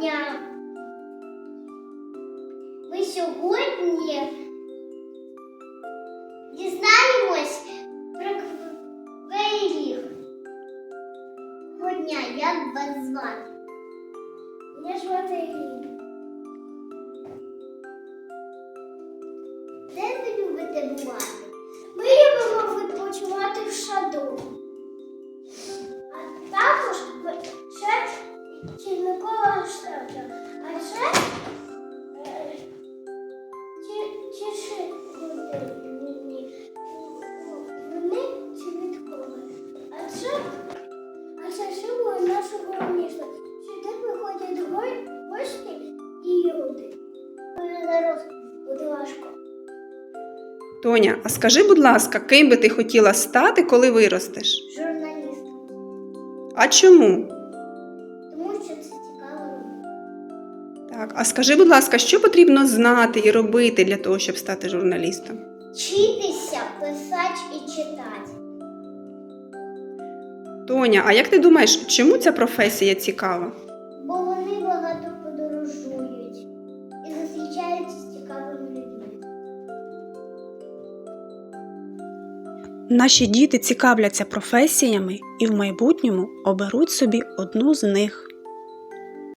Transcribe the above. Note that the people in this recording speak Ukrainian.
дня! Ми сьогодні дізнаємось про Ріг. Доброго дня, як вас звати? Мене звати Ірина. Де ви любите бувати? Ми ще Черникова штата. А це е, вони. А це, а це символ нашого міста. Сюди приходять го- гості і люди. Зараз буде важко. Тоня, а скажи, будь ласка, ким би ти хотіла стати, коли виростеш? Журналіст. А чому? Так, а скажи, будь ласка, що потрібно знати і робити для того, щоб стати журналістом? Вчитися, писати і читати. Тоня, а як ти думаєш, чому ця професія цікава? Бо вони багато подорожують і зустрічаються з цікавими людьми. Наші діти цікавляться професіями і в майбутньому оберуть собі одну з них.